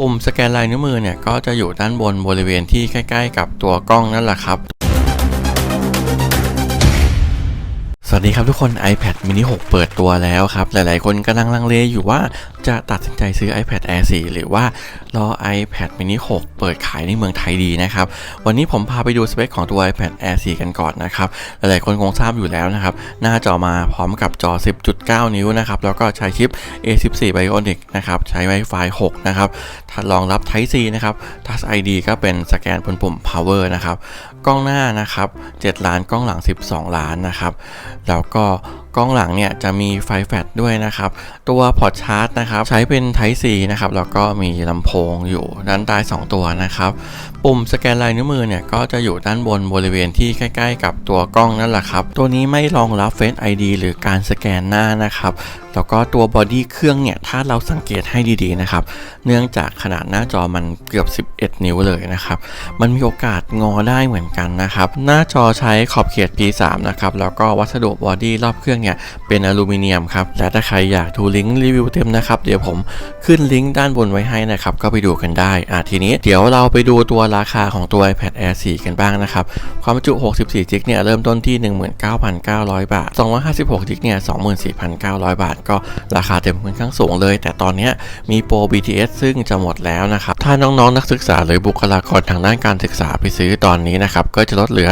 ปุ่มสแกนลายนิ้วมือเนี่ยก็จะอยู่ด้านบนบริเวณที่ใกล้ ๆ กับตัวกล้องนั่นแหละครับ วัสดีครับทุกคน iPad mini 6 เปิดตัวแล้วครับ หลายๆ คนกำลังลังเลอยู่ว่าจะตัดสินใจซื้อ iPad Air 4 หรือว่ารอ iPad mini 6 เปิดขายในเมืองไทยดีนะครับ วันนี้ผมพาไปดูสเปคของตัว iPad Air 4 กันก่อนนะครับ หลายๆ คนคงทราบอยู่แล้วนะครับ หน้าจอมาพร้อมกับจอ 10.9 นิ้วนะครับ แล้วก็ใช้ชิป A14 Bionic นะครับ ใช้ Wi-Fi 6 นะครับรองรับ Type C นะครับ Touch ID ก็เป็นสแกนบนปุ่ม Power นะครับ กล้องหน้านะครับ 7 ล้านกล้องหลัง 12 ล้านนะครับ แล้วก็ กล้องหลังเนี่ยจะมีไฟแฟลชด้วยนะครับ ตัวพอร์ตชาร์จนะครับใช้เป็น Type C นะครับ แล้วก็มีลำโพงอยู่ด้านใต้ 2 ตัวนะครับ ปุ่มสแกนลายนิ้วมือเนี่ยก็จะอยู่ด้านบนบริเวณที่ใกล้ ๆ กับตัวกล้องนั่นแหละครับ ตัวนี้ไม่รองรับ Face ID หรือการสแกนหน้านะครับ แล้วก็ตัวบอดี้เครื่องเนี่ยถ้าเราสังเกตให้ดีๆนะครับ เนื่องจากขนาดหน้าจอมันเกือบ 11 นิ้วเลยนะครับ มันมีโอกาสงอได้เหมือนกันนะครับ หน้าจอใช้ขอบเขต P3 นะครับ แล้วก็วัสดุบอดี้รอบเครื่องเนี่ยเป็นอลูมิเนียมครับและถ้าใครอยากดูลิงก์รีวิวเต็มนะครับเดี๋ยวผมขึ้นลิงก์ด้านบนไว้ให้นะครับก็ไปดูกันได้อะทีนี้เดี๋ยวเราไปดูตัวราคาของตัว iPad Air 4 กันบ้างนะครับความจุ 64จิกเนี่ยเริ่มต้นที่ 19,900 บาท 256จิกเนี่ย24,900 บาท ก็ราคาเต็มค่อนข้างสูงเลย แต่ตอนนี้มีโปร BTS ซึ่งจะหมดแล้วนะครับถ้าน้องๆนนักศึกษาหรือบุคลากรทางด้านการศึกษาไปซื้อตอนนี้นะครับก็จะลดเหลือ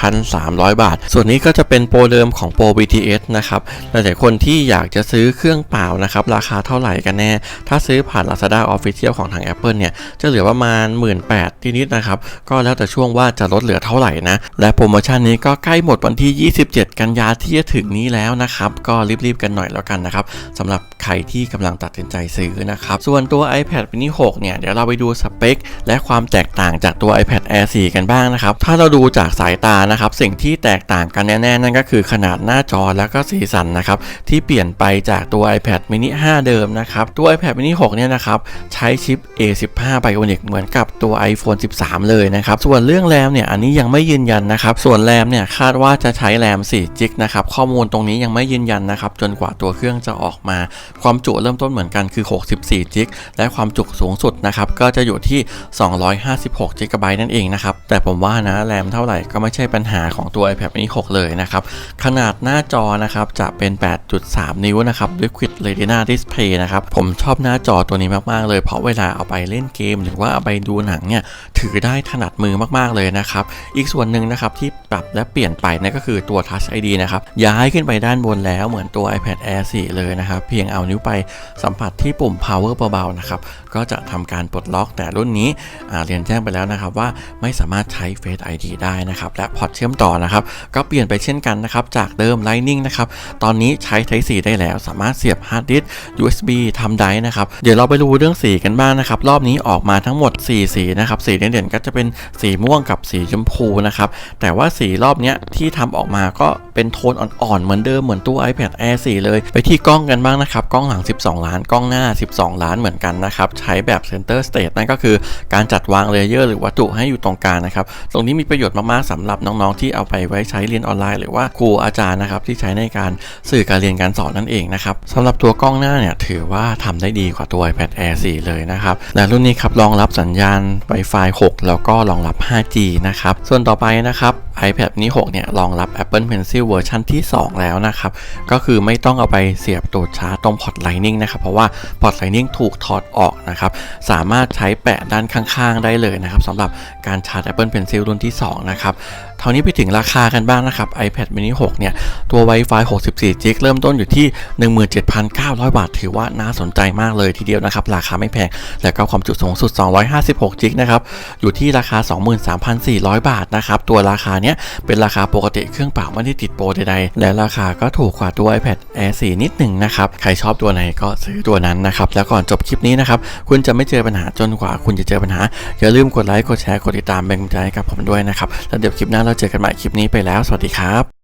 18,300 บาท ส่วนนี้ก็จะเป็นโปรเดิมของโปร BTS นะครับหลายๆคนที่อยากจะซื้อเครื่องเปล่านะครับราคาเท่าไหร่กันแน่ ถ้าซื้อผ่าน Lazada Official ของทาง Apple เนี่ยจะเหลือประมาณ 18,000นิดนะครับก็แล้วแต่ช่วงว่าจะลดเหลือเท่าไหร่นะและโปรโมชั่นนี้ก็ใกล้หมดวันที่ 27 กันยาที่จะถึงนี้แล้วนะครับก็รีบๆกันหน่อยแล้วกันนะครับสำหรับใครที่กำลังตัดสินใจซื้อนะครับส่วนตัว iPad mini 6เนี่ยเดี๋ยวเราไปดูสเปค และความแตกต่างจากตัว iPad Air 4 กันบ้างนะครับถ้าเราดูจากสายตานะครับสิ่งที่แตกต่างกันแน่ๆนั่นก็คือขนาดหน้า้าจอแล้วก็สีสันนะครับที่เปลี่ยนไปจากตัว iPad mini 5 เดิมนะครับตัว iPad mini 6 เนี่ยนะครับใช้ชิป A15 Bionic เหมือนกับตัว iPhone 13 เลยนะครับส่วนเรื่องแรมเนี่ยอันนี้ยังไม่ยืนยันนะครับส่วนแรมเนี่ยคาดว่าจะใช้แรม4จิกนะครับข้อมูลตรงนี้ยังไม่ยืนยันนะครับจนกว่าตัวเครื่องจะออกมา ความจุเริ่มต้นเหมือนกันคือ 64จิกและความจุสูงสุดนะครับก็จะอยู่ที่ 256จิกะไบต์นั่นเองนะครับแต่ผมว่านะแรมเท่าไหร่ก็ไม่ใช่ปัญหาของตัว iPad mini 6 เลยนะครับขนาดหน้าจอนะครับจะเป็น 8.3 นิ้วนะครับ Liquid Retina Display นะครับผมชอบหน้าจอตัวนี้มากๆเลย เพราะเวลาเอาไปเล่นเกม หรือว่าเอาไปดูหนังเนี่ยถือได้ถนัดมือมากๆเลยนะครับอีกส่วนหนึ่งนะครับที่ปรับและเปลี่ยนไปนั่นก็คือตัว Touch ID นะครับย้ายขึ้นไปด้านบนแล้วเหมือนตัว iPad Air 4 เลยนะครับเพียงเอานิ้วไปสัมผัสที่ปุ่ม power เบาๆนะครับ ก็จะทำการปลดล็อกแต่รุ่นนี้เรียนแจ้งไปแล้วนะครับว่าไม่สามารถใช้ Face ID ได้นะครับและพอร์ตเชื่อมต่อนะครับก็เปลี่ยนไปเช่นกันนะครับจากเดิม Lightning นะครับตอนนี้ใช้ Type C ได้แล้ว สามารถเสียบ Hard Disk USB ทำได้นะครับเดี๋ยวเราไปดูเรื่องสีกันบ้างนะครับรอบนี้ออกมาทั้งหมด 4 สีนะครับสีเด่นๆก็จะเป็นสีม่วงกับสีชมพูนะครับแต่ว่าสีรอบเนี้ยที่ทำออกมาก็เป็นโทนอ่อนๆเหมือนเดิมเหมือนตัว iPad Air 4 เลย ไปที่กล้องกันบ้างนะครับกล้องหลัง 12 ล้านกล้องหน้า 12 ล้านเหมือนกันนะครับใช้แบบ Center Stage นั่นก็คือการจัดวางเลเยอร์หรือวัตถุให้อยู่ตรงกลางนะครับ ตรงนี้มีประโยชน์มากๆสำหรับน้องๆที่เอาไปไว้ใช้เรียนออนไลน์ หรือว่าครูอาจารย์นะครับที่ใช้ในการสื่อการเรียนการสอนนั่นเองนะครับสำหรับตัวกล้องหน้าเนี่ยถือว่าทำได้ดีกว่าตัว iPad Air 4 เลยนะครับและรุ่นนี้ครับรองรับสัญญาณ Wi-Fi 6 แล้วก็รองรับ 5G นะครับส่วนต่อไปนะครับ iPad mini 6เนี่ยรองรับ Apple Pencil เวอร์ชันที่ 2 แล้วนะครับ ก็คือไม่ต้องเอาไปเสียบตูดชาร์จตรงพอร์ต Lightning นะครับ เพราะว่าพอร์ต Lightning ถูกถอดออกนะครับสามารถใช้แปะด้านข้างๆ ได้เลยนะครับสำหรับการชาร์จ Apple Pencil รุ่นที่2นะครับ เท่านี้ไปถึงราคากันบ้างนะครับ iPad mini 6 เนี่ย ตัว Wi-Fi 64 g เริ่มต้นอยู่ที่ 17,900 บาท ถือว่าน่าสนใจมากเลยทีเดียวนะครับ ราคาไม่แพง และก็ความจุสูงสุด 256 g นะครับ อยู่ที่ราคา 23,400 บาทนะครับ ตัวราคาเนี้ยเป็นราคาปกติเครื่องเปล่าไม่ได้ติดโปรใดๆ และราคาก็ถูกกว่าตัว iPad Air 4 นิดหนึ่งนะครับ ใครชอบตัวไหนก็ซื้อตัวนั้นนะครับ แล้วก่อนจบคลิปนี้นะครับ คุณจะไม่เจอปัญหาจนกว่าคุณจะเจอปัญหา อย่าลืมกดไลค์ กดแชร์ กดติดตามเป็นกำลังใจให้กับผมด้วยนะครับ แล้วเดี๋ยวคลิปหน้าเราเจอกันใหม่คลิปนี้ไปแล้ว สวัสดีครับ